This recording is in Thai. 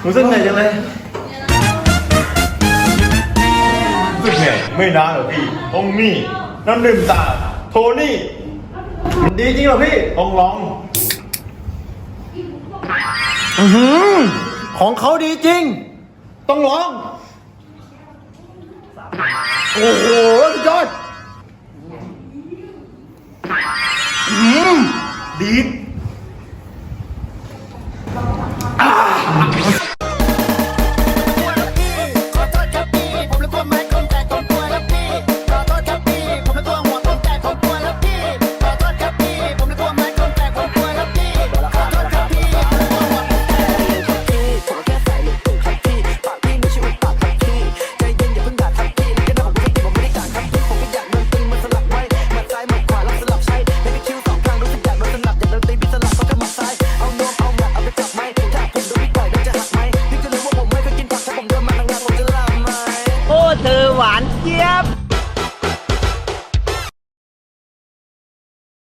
หนูเส้นเหนื่อยจังเลยรู้สึกเหนื่อยไม่นานหรอกพี่องมี่น้ำดื่มตา โทนี่ดีจริงหรอพี่ต้องลอง อือหือของเขาดีจริง ต้องลอง โอ้โหสุดยอดอืมดี หวานเจี๊ยบ